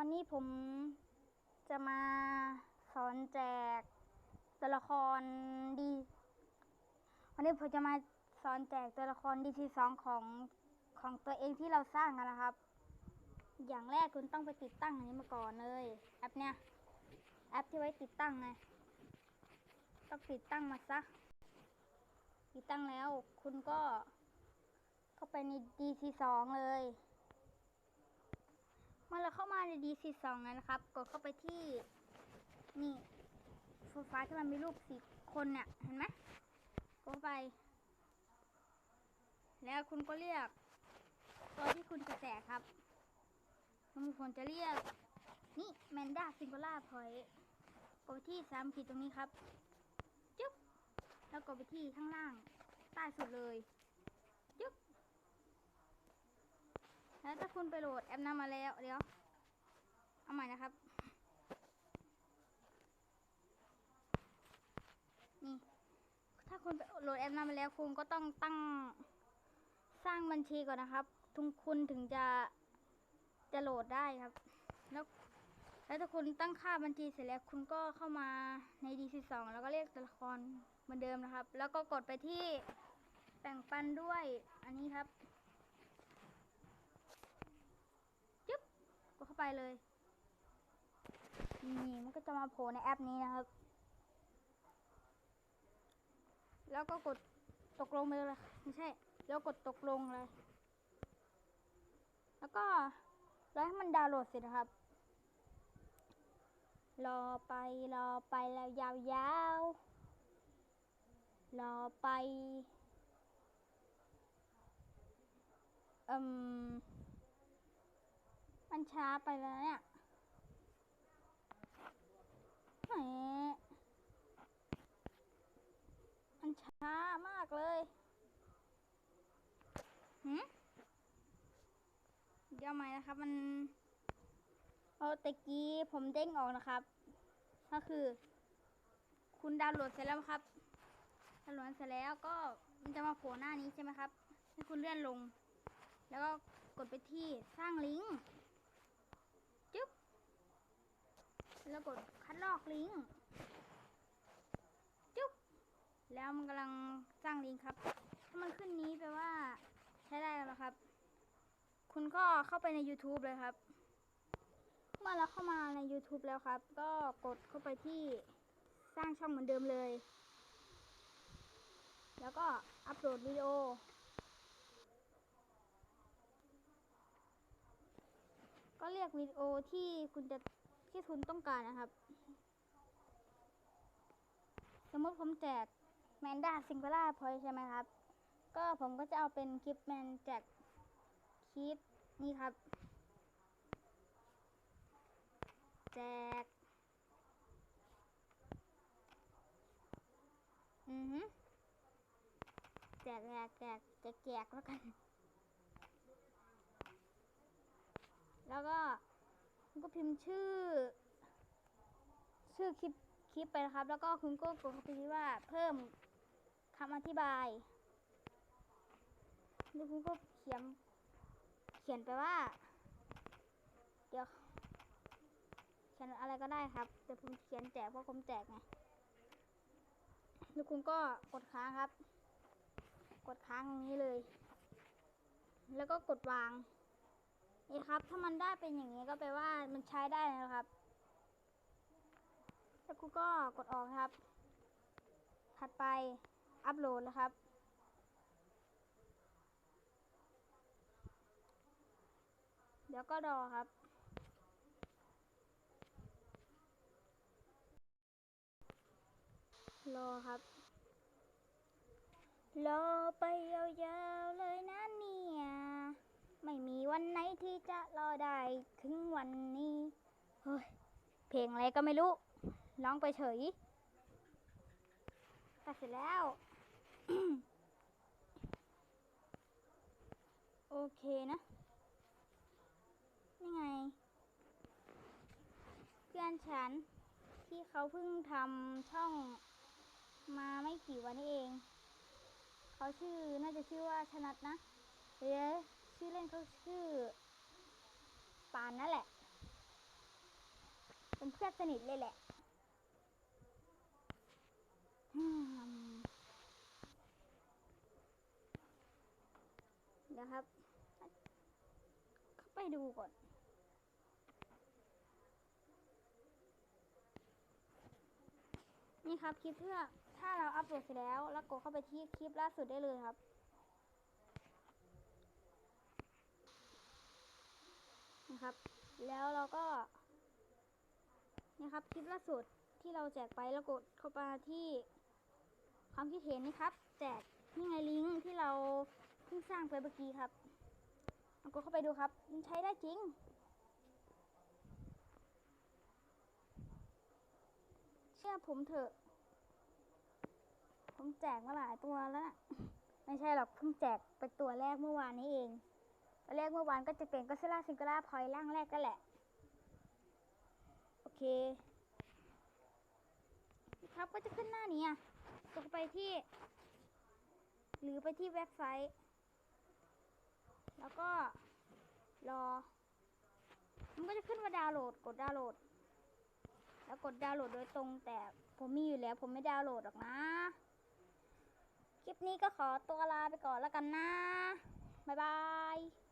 วันนี้ผมจะมาสอนแจกตัวละครดี วันนี้ผมจะมาสอนแจกตัวละครดีทีสองของของตัวเองที่เราสร้างกันนะครับ อย่างแรกคุณต้องไปติดตั้งอันนี้มาก่อนเลย แอปเนี้ยแอปที่ไว้ติดตั้งไงต้องติดตั้งมาซะติดตั้งแล้ว คุณก็เข้าไปใน DC2 เลย เมื่อเราเข้ามาใน DC2 แล้วนะครับ กดเข้าไปที่นี่โซฟาที่มันมีรูปสีคนเนี่ย เห็นไหมกดไป แล้วคุณก็เรียกตัวที่คุณจะแจกครับคุณควรจะเรียก นี่แมนด้าซิง g กล่าพอยกดไปที่สามขีดตรงนี้ครับ จุ๊บ แล้วกดไปที่ข้างล่าง ใต้สุดเลย จุ๊บ แล้วถ้าคุณไปโหลดแอปนั้นมาแล้ว เดี๋ยว เอาใหม่นะครับ นี่ ถ้าคุณไปโหลดแอปนั้นมาแล้ว คุณก็ต้องตั้งสร้างบัญชีก่อนนะครับ ทุงคุณถึงจะจะโหลดได้ครับ แล้วแล้วถ้าคุณตั้งค่าบัญชีเสร็จแล้ว คุณก็เข้ามาใน DC2 แล้วก็เรียกตัวละครเหมือนเดิมนะครับ แล้วก็กดไปที่แบ่งปันด้วยอันนี้ครับ กดเข้าไปเลย นี่มันก็จะมาโผล่ในแอปนี้นะครับ แล้วก็กดตกลงไปเลยไม่ใช่ แล้วกดตกลงเลย แล้วก็รอให้มันดาวน์โหลดเสร็จนะครับ รอไปรอไปแล้วยาวๆ รอไปอืม มันช้าไปแล้วเนี่ยแหมมันช้ามากเลยหืมเดี๋ยวใหม่นะครับ มันเอาตะกี้ผมเด้งออกนะครับ ก็คือ คุณดาวน์โหลดเสร็จแล้วครับดาวน์โหลดเสร็จแล้วก็มันจะมาโผล่หน้านี้ใช่ไหมครับ ให้คุณเลื่อนลง แล้วก็กดไปที่สร้างลิงก์จึ๊บ แล้วกดคัดลอกลิงก์จุ๊บแล้วมันกำลังสร้างลิงก์ครับ ถ้ามันขึ้นนี้แปลว่า ใช้ได้แล้วครับ คุณก็เข้าไปใน YouTube เลยครับ เมื่อเราเข้ามาใน YouTube แล้วครับ ก็กดเข้าไปที่สร้างช่องเหมือนเดิมเลย แล้วก็อัปโหลดวิดีโอก็เรียกวิดีโอที่คุณจะ ที่คุณต้องการนะครับ สมมติผมแจกแมนด้าซิง g ก l ล่าพอยใช่ไหมครับ ก็ผมก็จะเอาเป็นคลิปแมนแจกคลิปนี่ครับ แจก อือฮึจกแจกแจกแจกแจกแล้วกัน แล้วก็ คุณก็พิมพ์ชื่อ ชื่อคลิปคลิปไปนะครับ แล้วก็คุณก็กดเข้าไปที่ว่าเพิ่มคำอธิบายแล้วคุณก็เขียนเขียนไปว่า เดี๋ยวเขียนอะไรก็ได้ครับแต่ผมเขียนแจกเพราะผมแจกไงแล้วคุณก็กดค้างครับ กดค้างตรงนี้เลย แล้วก็กดวาง นี่ครับ ถ้ามันได้เป็นอย่างนี้ก็แปลว่ามันใช้ได้แล้วครับ แล้วคุณก็กดออกครับ ถัดไปอัปโหลดนะครับ เดี๋ยวก็รอครับ รอครับ รอไปยาวๆเลยนะนี่ วันไหนที่จะรอได้ถึงวันนี้เฮ้ยเพลงอะไรก็ไม่รู้ร้องไปเฉยตัดเสร็จแล้ว โอเคนะนี่ไง เพื่อนฉันที่เขาเพิ่งทำช่องมาไม่กี่วันนี้เอง เขาชื่อน่าจะชื่อว่าชนัดนะเดี๋ยว ชื่อเล่นเขาชื่อ ปานนั่นแหละ เป็นเพื่อนสนิทเลยแหละอืมเดี๋ยวครับ เข้าไปดูก่อนนี่ครับคลิปเพื่อถ้าเราอัปโหลดเสร็จแล้ว แล้วกดเข้าไปที่คลิปล่าสุดได้เลยครับ นะครับ แล้วเราก็นี่ครับคลิปล่าสุดที่เราแจกไปแล้วกดเข้าไปที่ความคิดเห็นนี่ครับ แจกนี่ไงลิงก์ที่เราเพิ่งสร้างไปเมื่อกี้ครับเรากดเข้าไปดูครับมันใช้ได้จริง เชื่อผมเถอะ ผมแจกมาหลายตัวแล้วนะไม่ใช่หรอกเพิ่งแจกไปตัวแรกเมื่อวานนี้เอง ตัวแรกเมื่อวานก็จะเป็นก็ซิล่าซิงเกิล่าพอยร่างแรกก็แหละ โอเคครับก็จะขึ้นหน้านี้อะกไปที่ หรือไปที่เว็บไซต์ แล้วก็รอ มันก็จะขึ้นว่าดาวน์โหลด กดดาวน์โหลด แล้วกดดาวน์โหลดโดยตรงแต่ผมมีอยู่แล้ว ผมไม่ดาวน์โหลดหรอกนะ คลิปนี้ก็ขอตัวลาไปก่อนแล้วกันนะ บ๊ายบาย